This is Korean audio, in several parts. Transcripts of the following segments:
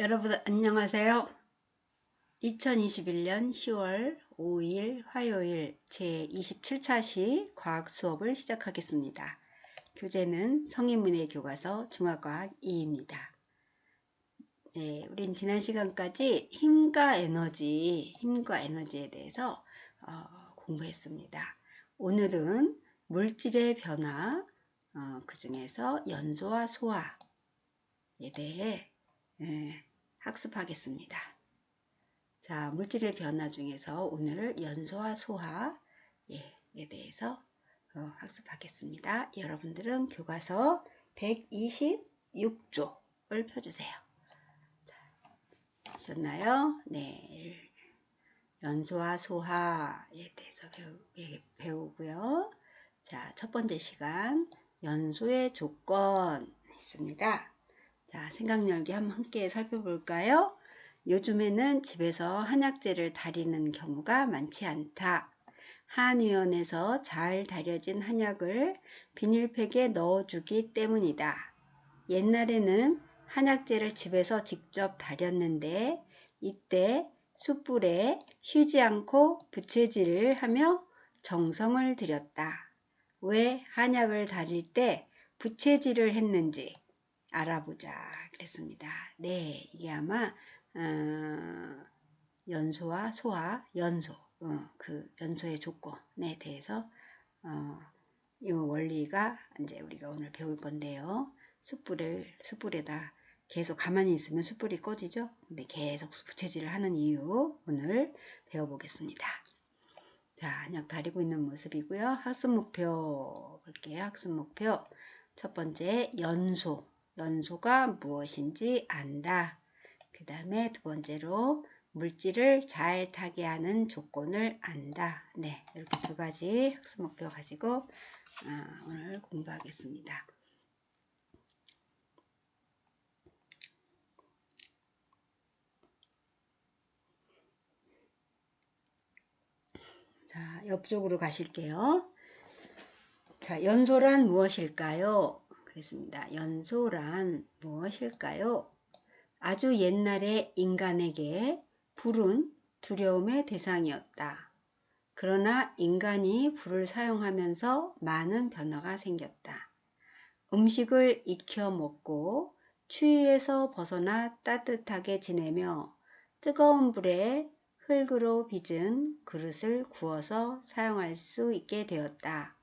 여러분 안녕하세요. 2021년 10월 5일 화요일 제27차 시 과학 수업을 시작하겠습니다. 교재는 성인문예 교과서 중화과학 2입니다. 네, 우린 지난 시간까지 힘과 에너지, 힘과 에너지에 대해서 어, 공부했습니다. 오늘은 물질의 변화, 어, 그 중에서 연소와 소화에 대해 예, 학습하겠습니다. 자, 물질의 변화 중에서 오늘 연소와 소화에 대해서 어, 학습하겠습니다. 여러분들은 교과서 126쪽을 펴주세요. 자, 보셨나요? 네. 연소와 소화에 대해서 배우, 고요 자, 첫 번째 시간 연소의 조건 있습니다. 자, 생각 열기 한번 함께 살펴볼까요? 요즘에는 집에서 한약재를 다리는 경우가 많지 않다. 한의원에서 잘 다려진 한약을 비닐팩에 넣어주기 때문이다. 옛날에는 한약재를 집에서 직접 다렸는데 이때 숯불에 쉬지 않고 부채질을 하며 정성을 들였다. 왜 한약을 다릴 때 부채질을 했는지 알아보자 그랬습니다. 네, 이게 아마 어, 연소와 소화, 연소, 어, 그 연소의 조건에 대해서 어, 이 원리가 이제 우리가 오늘 배울 건데요. 숯불을 숯불에다 계속 가만히 있으면 숯불이 꺼지죠. 근데 계속 부채질을 하는 이유 오늘 배워보겠습니다. 자, 한약 다리고 있는 모습이고요. 학습 목표 볼게요. 학습 목표 첫 번째 연소 연소가 무엇인지 안다. 그 다음에 두 번째로 물질을 잘 타게 하는 조건을 안다. 네, 이렇게 두 가지 학습 목표 가지고 아, 오늘 공부하겠습니다. 자, 옆쪽으로 가실게요. 자, 연소란 무엇일까요? 그랬습니다. 연소란 무엇일까요? 아주 옛날에 인간에게 불은 두려움의 대상이었다. 그러나 인간이 불을 사용하면서 많은 변화가 생겼다. 음식을 익혀 먹고 추위에서 벗어나 따뜻하게 지내며 뜨거운 불에 흙으로 빚은 그릇을 구워서 사용할 수 있게 되었다.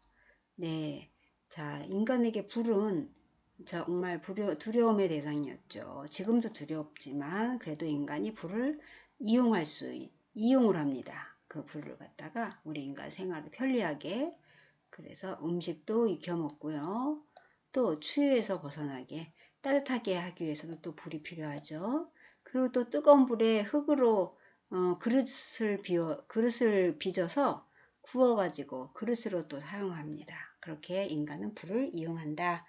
네. 자, 인간에게 불은 정말 두려,움의 대상이었죠. 지금도 두렵지만 그래도 인간이 불을 이용할 수, 이용을 합니다. 그 불을 갖다가 우리 인간 생활을 편리하게 그래서 음식도 익혀 먹고요. 또 추위에서 벗어나게 따뜻하게 하기 위해서는 또 불이 필요하죠. 그리고 또 뜨거운 불에 흙으로 어, 그릇을 비워 그릇을 빚어서 구워가지고 그릇으로 또 사용합니다. 그렇게 인간은 불을 이용한다.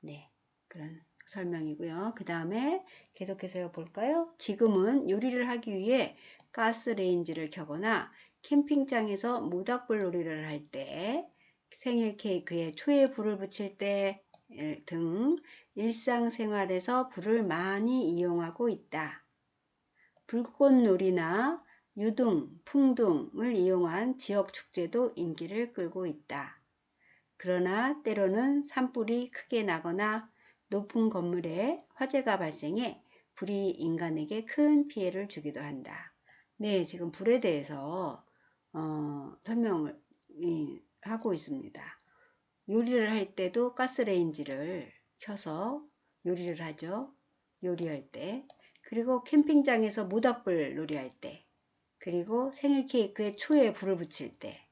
네, 그런 설명이고요. 그 다음에 계속해서 볼까요? 지금은 요리를 하기 위해 가스레인지를 켜거나 캠핑장에서 모닥불 놀이를 할 때, 생일 케이크에 초에 불을 붙일 때 등 일상생활에서 불을 많이 이용하고 있다. 불꽃놀이나 유등, 풍등을 이용한 지역 축제도 인기를 끌고 있다. 그러나 때로는 산불이 크게 나거나 높은 건물에 화재가 발생해 불이 인간에게 큰 피해를 주기도 한다. 네, 지금 불에 대해서 어, 설명을 예, 하고 있습니다. 요리를 할 때도 가스레인지를 켜서 요리를 하죠. 요리할 때. 그리고 캠핑장에서 모닥불 놀이할 때. 그리고 생일 케이크에 초에 불을 붙일 때.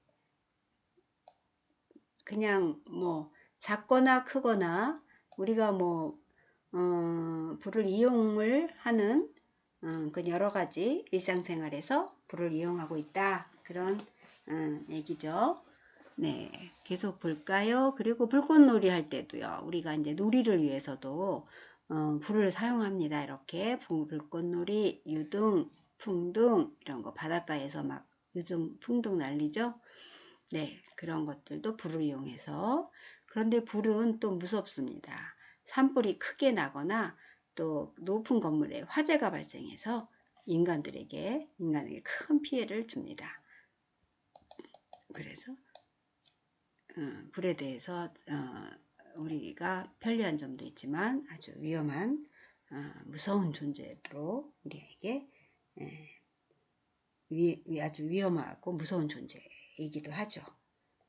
그냥 뭐 작거나 크거나 우리가 뭐 어, 불을 이용을 하는 어, 그 여러 가지 일상생활에서 불을 이용하고 있다 그런 어, 얘기죠. 네, 계속 볼까요? 그리고 불꽃놀이 할 때도요. 우리가 이제 놀이를 위해서도 어, 불을 사용합니다. 이렇게 불꽃놀이, 유등, 풍등 이런 거 바닷가에서 막 유등, 풍등 날리죠. 네, 그런 것들도 불을 이용해서 그런데 불은 또 무섭습니다. 산불이 크게 나거나 또 높은 건물에 화재가 발생해서 인간들에게 인간에게 큰 피해를 줍니다. 그래서 어, 불에 대해서 어, 우리가 편리한 점도 있지만 아주 위험한 어, 무서운 존재로 우리에게 예, 위, 아주 위험하고 무서운 존재 이기도 하죠.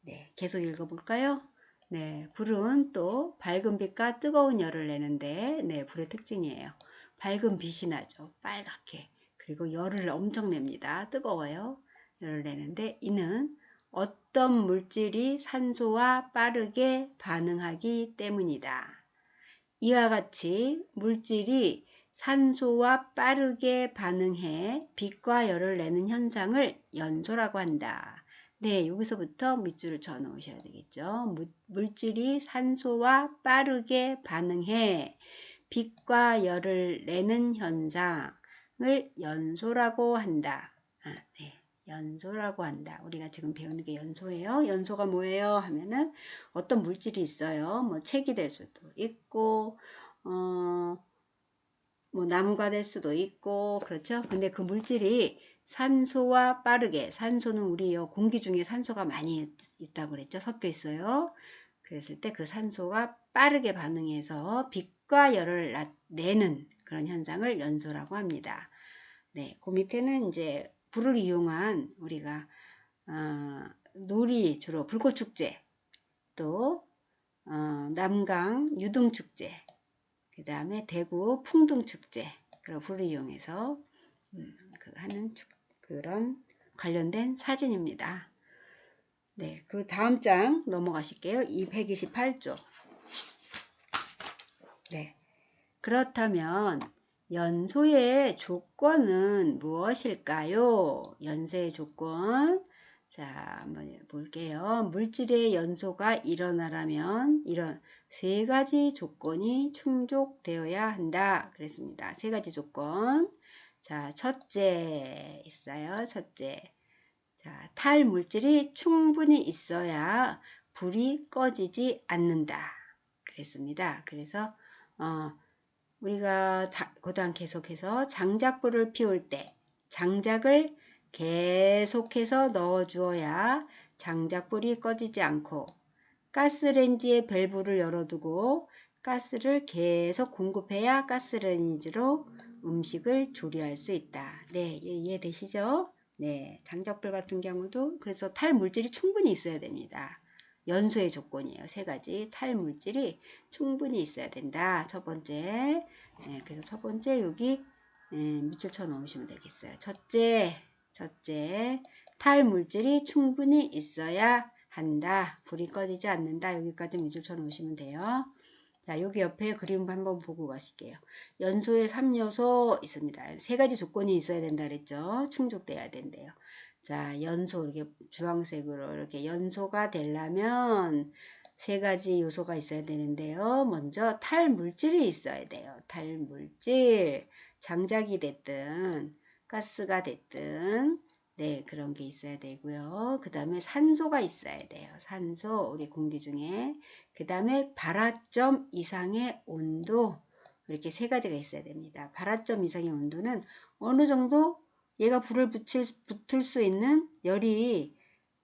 네, 계속 읽어볼까요? 네, 불은 또 밝은 빛과 뜨거운 열을 내는데, 네, 불의 특징이에요. 밝은 빛이 나죠. 빨갛게. 그리고 열을 엄청 냅니다. 뜨거워요. 열을 내는데, 이는 어떤 물질이 산소와 빠르게 반응하기 때문이다. 이와 같이 물질이 산소와 빠르게 반응해 빛과 열을 내는 현상을 연소라고 한다. 네, 여기서부터 밑줄을 쳐 놓으셔야 되겠죠. 물질이 산소와 빠르게 반응해 빛과 열을 내는 현상을 연소라고 한다. 아, 네. 연소라고 한다. 우리가 지금 배우는 게 연소예요. 연소가 뭐예요? 하면은 어떤 물질이 있어요. 뭐 책이 될 수도 있고, 어, 뭐 나무가 될 수도 있고, 그렇죠? 근데 그 물질이 산소와 빠르게, 산소는 우리 공기 중에 산소가 많이 있다고 그랬죠? 섞여 있어요. 그랬을 때 그 산소가 빠르게 반응해서 빛과 열을 내는 그런 현상을 연소라고 합니다. 네, 그 밑에는 이제 불을 이용한 우리가 어, 놀이 주로 불꽃 축제 또 어, 남강 유등 축제 그 다음에 대구 풍등 축제 그런 불을 이용해서 음, 그 하는 축, 그런 관련된 사진입니다. 네, 그 다음 장 넘어가실게요. 228조. 네. 그렇다면 연소의 조건은 무엇일까요? 연소의 조건. 자, 한번 볼게요. 물질의 연소가 일어나려면 이런 세 가지 조건이 충족되어야 한다. 그랬습니다. 세 가지 조건. 자, 첫째 있어요. 첫째. 자, 탈 물질이 충분히 있어야 불이 꺼지지 않는다. 그랬습니다. 그래서 어, 우리가 고단 계속해서 장작불을 피울 때 장작을 계속해서 넣어 주어야 장작불이 꺼지지 않고 가스레인지에 밸브를 열어두고 가스를 계속 공급해야 가스레인지로 음식을 조리할 수 있다. 네, 이해되시죠? 네, 장작불 같은 경우도 그래서 탈물질이 충분히 있어야 됩니다. 연소의 조건이에요. 세 가지 탈물질이 충분히 있어야 된다. 첫 번째, 네, 그래서 첫 번째 여기 네, 밑줄 쳐 넣으시면 되겠어요. 첫째, 첫째, 탈물질이 충분히 있어야 한다. 불이 꺼지지 않는다. 여기까지 밑줄 쳐 놓으시면 돼요. 자, 여기 옆에 그림 한번 보고 가실게요. 연소의 3요소 있습니다. 세 가지 조건이 있어야 된다 그랬죠. 충족돼야 된대요. 자, 연소 이렇게 주황색으로 이렇게 연소가 되려면 세 가지 요소가 있어야 되는데요. 먼저 탈물질이 있어야 돼요. 탈물질. 장작이 됐든 가스가 됐든 네, 그런 게 있어야 되고요. 그 다음에 산소가 있어야 돼요. 산소, 우리 공기 중에. 그 다음에 발화점 이상의 온도. 이렇게 세 가지가 있어야 됩니다. 발화점 이상의 온도는 어느 정도 얘가 불을 붙일, 붙을 수 있는 열이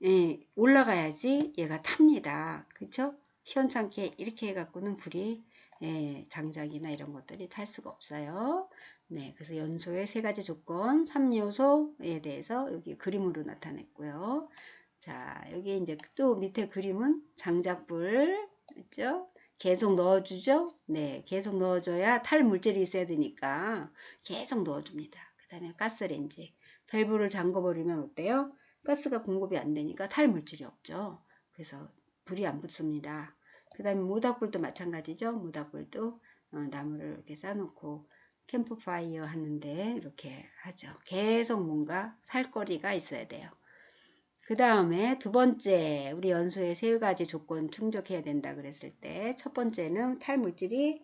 예, 올라가야지 얘가 탑니다. 그쵸? 시원찮게 이렇게 해갖고는 불이 예, 장작이나 이런 것들이 탈 수가 없어요. 네, 그래서 연소의 세 가지 조건, 3요소에 대해서 여기 그림으로 나타냈고요. 자, 여기 이제 또 밑에 그림은 장작불, 있죠? 계속 넣어주죠? 네, 계속 넣어줘야 탈 물질이 있어야 되니까 계속 넣어줍니다. 다음에 가스레인지 밸브를 잠궈버리면 어때요? 가스가 공급이 안 되니까 탈물질이 없죠. 그래서 불이 안 붙습니다. 그 다음에 모닥불도 마찬가지죠. 모닥불도 어, 나무를 이렇게 쌓아놓고 캠프파이어 하는데 이렇게 하죠. 계속 뭔가 살거리가 있어야 돼요. 그 다음에 두 번째 우리 연소의 세 가지 조건 충족해야 된다 그랬을 때 첫 번째는 탈물질이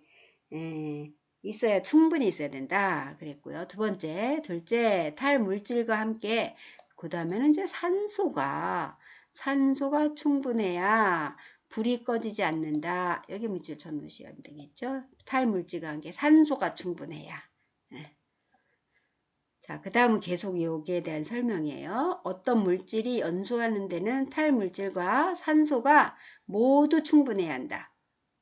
에, 있어야 충분히 있어야 된다 그랬고요. 두 번째, 둘째 탈물질과 함께 그 다음에는 이제 산소가 산소가 충분해야 불이 꺼지지 않는다. 여기 물질 쳐놓으시면 되겠죠. 탈물질과 함께 산소가 충분해야. 네. 자, 그 다음은 계속 여기에 대한 설명이에요. 어떤 물질이 연소하는 데는 탈물질과 산소가 모두 충분해야 한다.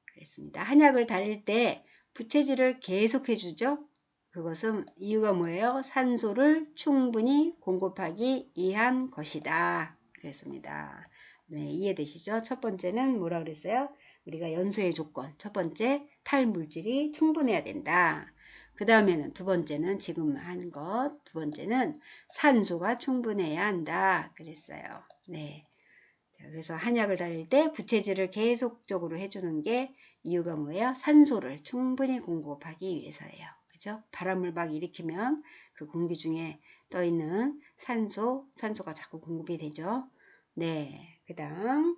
그랬습니다. 한약을 달릴 때 부채질을 계속 해 주죠. 그것은 이유가 뭐예요? 산소를 충분히 공급하기 위한 것이다. 그랬습니다. 네, 이해되시죠? 첫 번째는 뭐라 그랬어요? 우리가 연소의 조건. 첫 번째, 탈물질이 충분해야 된다. 그 다음에는 두 번째는 지금 한 것. 두 번째는 산소가 충분해야 한다. 그랬어요. 네. 자, 그래서 한약을 달릴 때 부채질을 계속적으로 해주는 게 이유가 뭐예요? 산소를 충분히 공급하기 위해서예요. 그죠? 바람을 막 일으키면 그 공기 중에 떠 있는 산소, 산소가 자꾸 공급이 되죠. 네. 그 다음,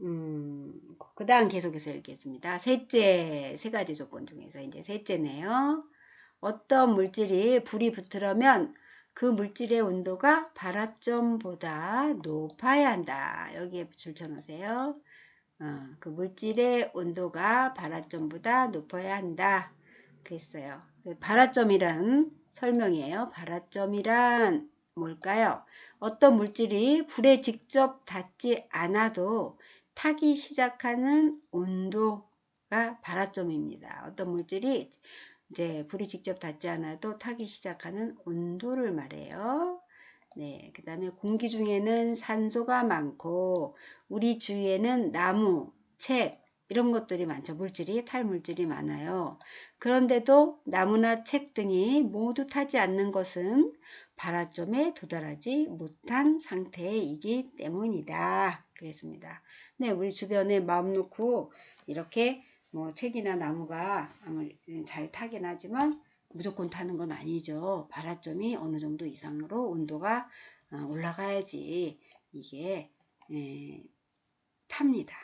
음, 그 다음 계속해서 읽겠습니다. 셋째, 세 가지 조건 중에서 이제 셋째네요. 어떤 물질이 불이 붙으려면 그 물질의 온도가 발화점보다 높아야 한다. 여기에 줄쳐놓으세요. 어, 그 물질의 온도가 발화점보다 높아야 한다. 그랬어요. 그 발화점이란 설명이에요. 발화점이란 뭘까요? 어떤 물질이 불에 직접 닿지 않아도 타기 시작하는 온도가 발화점입니다. 어떤 물질이 이제 불이 직접 닿지 않아도 타기 시작하는 온도를 말해요. 네, 그 다음에 공기 중에는 산소가 많고 우리 주위에는 나무, 책, 이런 것들이 많죠. 물질이, 탈물질이 많아요. 그런데도 나무나 책 등이 모두 타지 않는 것은 발화점에 도달하지 못한 상태이기 때문이다. 그랬습니다. 네, 우리 주변에 마음 놓고 이렇게 뭐 책이나 나무가 잘 타긴 하지만 무조건 타는 건 아니죠. 발화점이 어느 정도 이상으로 온도가 어, 올라가야지 이게 탑니다.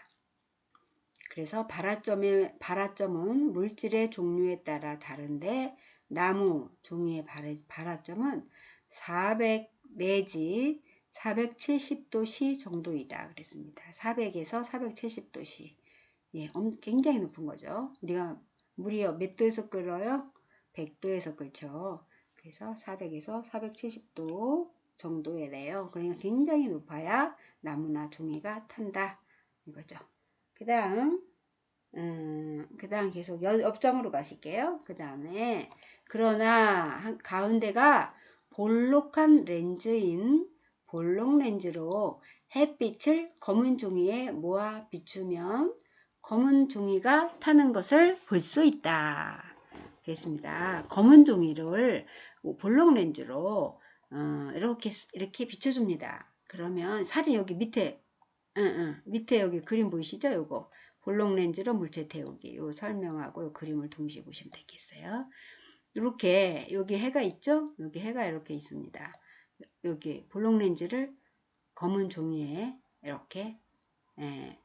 그래서 발화점의, 발화점은 물질의 종류에 따라 다른데 나무 종이의 발화점은 400 내지 470도씨 정도이다 그랬습니다. 400에서 470도씨. 예, 굉장히 높은 거죠. 우리가 물이 몇 도에서 끓어요? 100도에서 끓죠. 그래서 400에서 470도 정도에래요. 그러니까 굉장히 높아야 나무나 종이가 탄다. 이거죠. 그 다음 음, 그 다음 계속 옆장으로 가실게요. 그 다음에 그러나 가운데가 볼록한 렌즈인 볼록 렌즈로 햇빛을 검은 종이에 모아 비추면 검은 종이가 타는 것을 볼 수 있다. 그랬습니다. 검은 종이를 볼록 렌즈로 어, 이렇게 이렇게 비춰줍니다. 그러면 사진 여기 밑에 응, 응, 밑에 여기 그림 보이시죠? 요거 볼록 렌즈로 물체 태우기 요 설명하고 요 그림을 동시에 보시면 되겠어요. 이렇게 여기 해가 있죠? 여기 해가 이렇게 있습니다. 여기 볼록 렌즈를 검은 종이에 이렇게 예,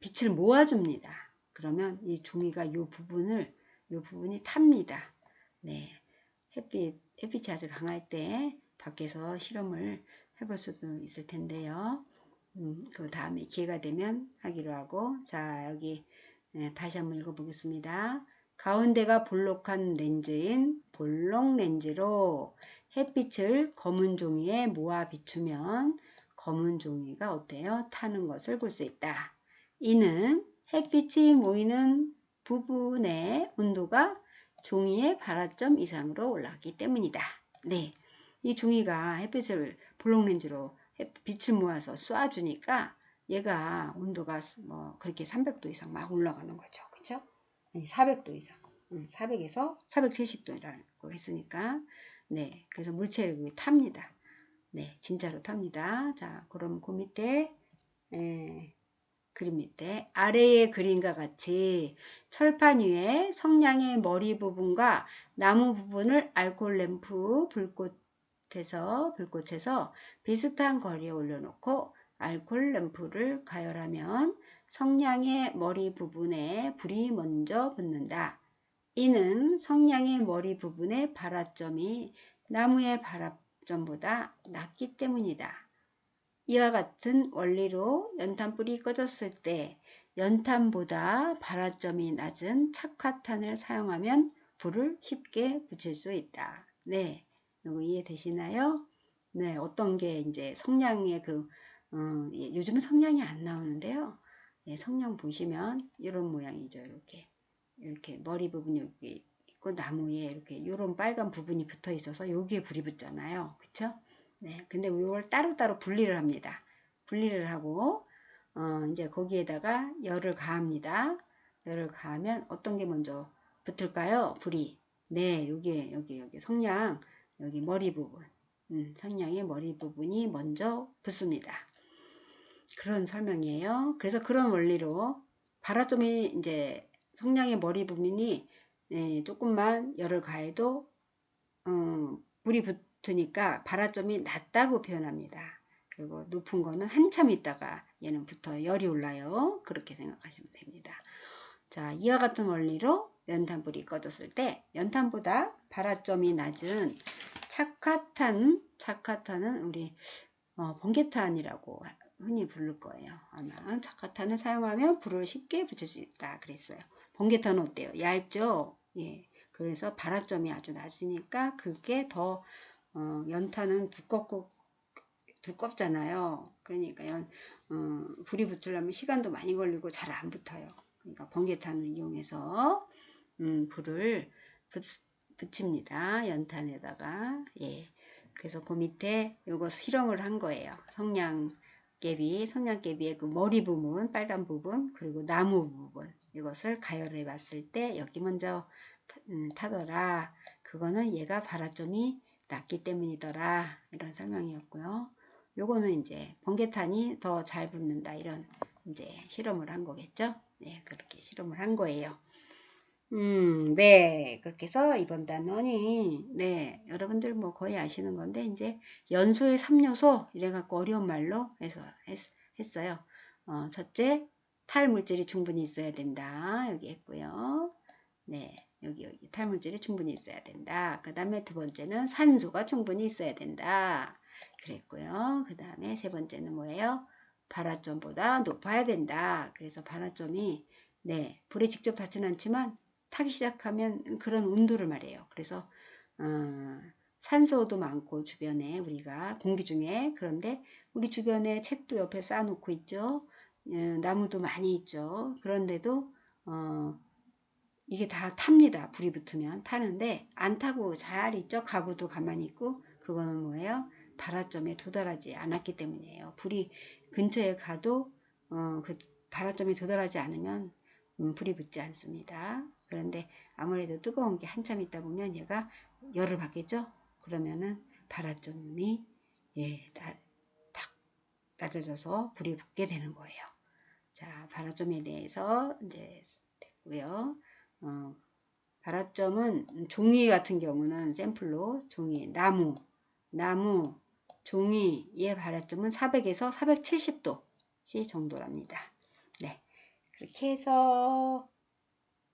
빛을 모아줍니다. 그러면 이 종이가 이 부분을 이 부분이 탑니다. 네, 햇빛 햇빛이 아주 강할 때 밖에서 실험을 해볼 수도 있을 텐데요. 음, 그 다음에 기회가 되면 하기로 하고 자 여기 네, 다시 한번 읽어보겠습니다. 가운데가 볼록한 렌즈인 볼록 렌즈로 햇빛을 검은 종이에 모아 비추면 검은 종이가 어때요? 타는 것을 볼 수 있다. 이는 햇빛이 모이는 부분의 온도가 종이의 발화점 이상으로 올라가기 때문이다. 네, 이 종이가 햇빛을 볼록 렌즈로 빛을 모아서 쏴주니까 얘가 온도가 뭐 그렇게 300도 이상 막 올라가는 거죠. 그 쵸? 400도 이상. 400에서 470도라고 했으니까 네 그래서 물체력이 탑니다. 네 진짜로 탑니다. 자 그럼 그 밑에 에, 그림 밑에 아래의 그림과 같이 철판 위에 성냥의 머리 부분과 나무 부분을 알콜 램프 불꽃 불꽃에서 불꽃에서 비슷한 거리에 올려놓고 알콜 램프를 가열하면 성냥의 머리 부분에 불이 먼저 붙는다. 이는 성냥의 머리 부분의 발화점이 나무의 발화점보다 낮기 때문이다. 이와 같은 원리로 연탄불이 꺼졌을 때 연탄보다 발화점이 낮은 착화탄을 사용하면 불을 쉽게 붙일 수 있다. 네, 이거 이해되시나요? 네, 어떤 게 이제 성냥의 그 어, 예, 요즘은 성냥이 안 나오는데요. 예, 성냥 보시면 이런 모양이죠. 이렇게 이렇게 머리 부분 여기 있고 나무에 이렇게 이런 빨간 부분이 붙어 있어서 여기에 불이 붙잖아요. 그쵸? 네, 근데 이걸 따로따로 분리를 합니다. 분리를 하고 어, 이제 거기에다가 열을 가합니다. 열을 가하면 어떤 게 먼저 붙을까요? 불이. 네, 여기 여기 여기 성냥 여기 머리 부분. 음, 성냥의 머리 부분이 먼저 붙습니다. 그런 설명이에요. 그래서 그런 원리로 발화점이 이제 성냥의 머리 부분이 네, 조금만 열을 가해도 어, 불이 붙으니까 발화점이 낮다고 표현합니다. 그리고 높은 거는 한참 있다가 얘는 붙어 열이 올라요. 그렇게 생각하시면 됩니다. 자, 이와 같은 원리로 연탄불이 꺼졌을 때 연탄보다 발화점이 낮은 착화탄, 착화탄은 우리 어, 번개탄이라고 흔히 부를 거예요. 아마 착화탄을 사용하면 불을 쉽게 붙일 수 있다 그랬어요. 번개탄은 어때요? 얇죠? 예. 그래서 발화점이 아주 낮으니까 그게 더 어, 연탄은 두껍고 두껍잖아요. 그러니까 연, 어, 불이 붙으려면 시간도 많이 걸리고 잘 안 붙어요. 그러니까 번개탄을 이용해서 음, 불을 붙, 붙입니다. 연탄에다가 예. 그래서 그 밑에 요거 실험을 한 거예요. 성냥 개비, 성냥개비의 그 머리 부분, 빨간 부분, 그리고 나무 부분 이것을 가열해 봤을 때 여기 먼저 음, 타더라. 그거는 얘가 발화점이 낮기 때문이더라. 이런 설명이었고요. 요거는 이제 번개탄이 더 잘 붙는다. 이런 이제 실험을 한 거겠죠. 네, 그렇게 실험을 한 거예요. 음, 네. 그렇게 해서 이번 단원이, 네. 여러분들 뭐 거의 아시는 건데, 이제 연소의 3요소, 이래갖고 어려운 말로 해서 했, 어요 어, 첫째, 탈물질이 충분히 있어야 된다. 여기 했고요. 네. 여기, 여기 탈물질이 충분히 있어야 된다. 그 다음에 두 번째는 산소가 충분히 있어야 된다. 그랬고요. 그 다음에 세 번째는 뭐예요? 발화점보다 높아야 된다. 그래서 발화점이 네 불에 직접 닿지는 않지만 타기 시작하면 그런 온도를 말해요. 그래서 어, 산소도 많고 주변에 우리가 공기 중에 그런데 우리 주변에 책도 옆에 쌓아놓고 있죠. 어, 나무도 많이 있죠. 그런데도 어, 이게 다 탑니다. 불이 붙으면 타는데 안 타고 잘 있죠. 가구도 가만히 있고 그거는 뭐예요? 발화점에 도달하지 않았기 때문이에요. 불이 근처에 가도 어, 그 발화점에 도달하지 않으면 음, 불이 붙지 않습니다. 그런데 아무래도 뜨거운 게 한참 있다 보면 얘가 열을 받겠죠? 그러면은 발화점이 예, 다, 탁 낮아져서 불이 붙게 되는 거예요. 자, 발화점에 대해서 이제 됐고요. 어, 발화점은 종이 같은 경우는 샘플로 종이, 나무, 나무, 종이의 발화점은 400에서 470도 C 정도랍니다. 네. 그렇게 해서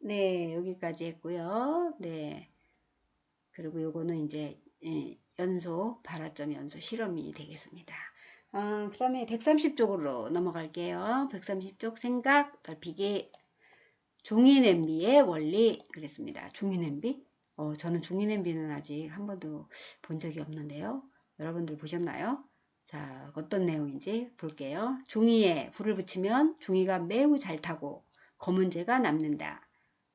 네, 여기까지 했고요. 네. 그리고 요거는 이제 예, 연소 발화점 연소 실험이 되겠습니다. 어, 그러면 130쪽으로 넘어갈게요. 130쪽 생각 넓히기 종이 냄비의 원리 그랬습니다. 종이 냄비? 어, 저는 종이 냄비는 아직 한 번도 본 적이 없는데요. 여러분들 보셨나요? 자, 어떤 내용인지 볼게요. 종이에 불을 붙이면 종이가 매우 잘 타고 검은재가 남는다.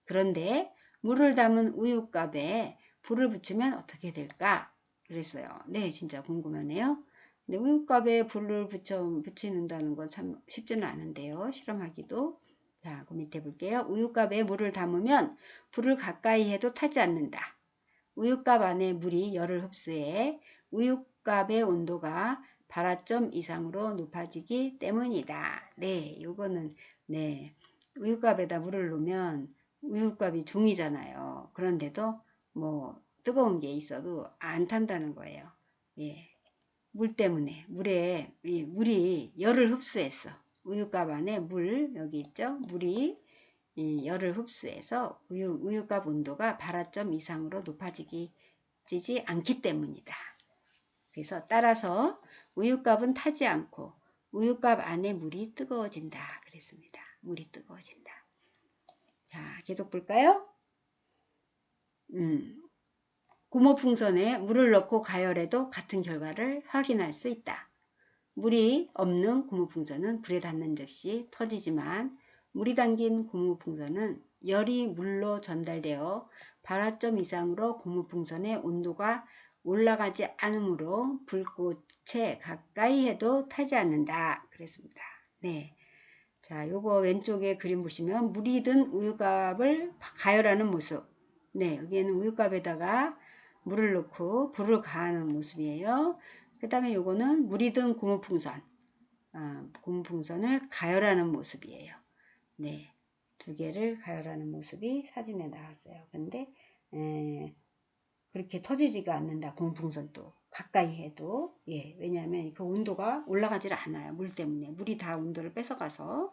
그런데 물을 담은 우유값에 불을 붙이면 어떻게 될까? 그랬어요. 네, 진짜 궁금하네요. 근데 우유값에 불을 붙여, 붙이는다는 건 참 쉽지는 않은데요. 실험하기도. 자, 그 밑에 볼게요. 우유값에 물을 담으면 불을 가까이 해도 타지 않는다. 우유값 안에 물이 열을 흡수해 우유값의 온도가 발화점 이상으로 높아지기 때문이다. 네, 요거는 네 우유값에다 물을 넣으면 우유값이 종이잖아요. 그런데도 뭐 뜨거운 게 있어도 안 탄다는 거예요. 예. 물 때문에 물에 물이 열을 흡수했어. 우유값 안에 물 여기 있죠. 물이 열을 흡수해서 우유, 우유값 온도가 발화점 이상으로 높아지기 지지 않기 때문이다. 그래서 따라서 우유값은 타지 않고 우유값 안에 물이 뜨거워진다. 그랬습니다. 물이 뜨거워진다. 자, 계속 볼까요? 음, 고모풍선에 물을 넣고 가열해도 같은 결과를 확인할 수 있다. 물이 없는 고무풍선은 불에 닿는 즉시 터지지만 물이 담긴 고무 풍선은 열이 물로 전달되어 발화점 이상으로 고무 풍선의 온도가 올라가지 않으므로 불꽃에 가까이 해도 타지 않는다. 그랬습니다. 네. 자, 요거 왼쪽에 그림 보시면 물이 든 우유값을 가열하는 모습. 네, 여기에는 우유값에다가 물을 넣고 불을 가하는 모습이에요. 그 다음에 요거는 물이 든 고무풍선. 아, 고무풍선을 가열하는 모습이에요. 네. 두 개를 가열하는 모습이 사진에 나왔어요. 근데 에, 그렇게 터지지가 않는다. 고무풍선도 가까이 해도 예 왜냐하면 그 온도가 올라가질 않아요. 물 때문에 물이 다 온도를 뺏어가서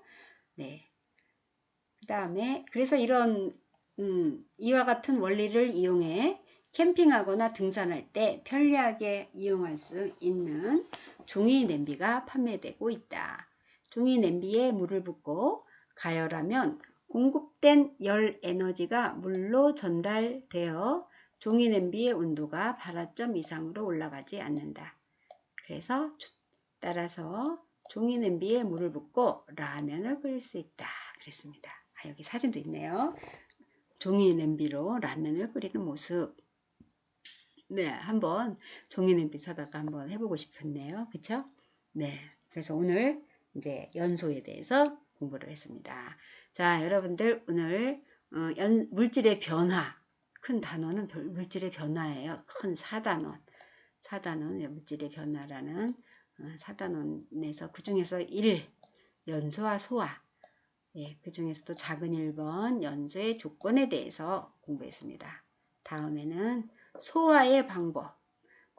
네. 그 다음에 그래서 이런 음, 이와 같은 원리를 이용해 캠핑하거나 등산할 때 편리하게 이용할 수 있는 종이 냄비가 판매되고 있다. 종이 냄비에 물을 붓고 가열하면 공급된 열 에너지가 물로 전달되어 종이 냄비의 온도가 발화점 이상으로 올라가지 않는다. 그래서 따라서 종이 냄비에 물을 붓고 라면을 끓일 수 있다. 그랬습니다. 아, 여기 사진도 있네요. 종이 냄비로 라면을 끓이는 모습. 네, 한번 종이 냄비 사다가 한번 해보고 싶었네요. 그쵸? 네. 그래서 오늘 이제 연소에 대해서 공부를 했습니다. 자, 여러분들 오늘 어, 연, 물질의 변화 큰 단어는 물질의 변화예요. 큰 사단원. 사단원 물질의 변화라는 어, 사단원에서 그 중에서 1 연소와 소화 예, 그 중에서도 작은 1번 연소의 조건에 대해서 공부했습니다. 다음에는 소화의 방법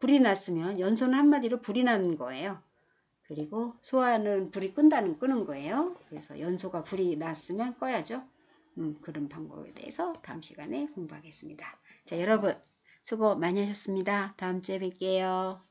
불이 났으면 연소는 한마디로 불이 나는 거예요. 그리고 소화는 불이 끈다는 끄는 거예요. 그래서 연소가 불이 났으면 꺼야죠. 음, 그런 방법에 대해서 다음 시간에 공부하겠습니다. 자, 여러분 수고 많이 하셨습니다. 다음 주에 뵐게요.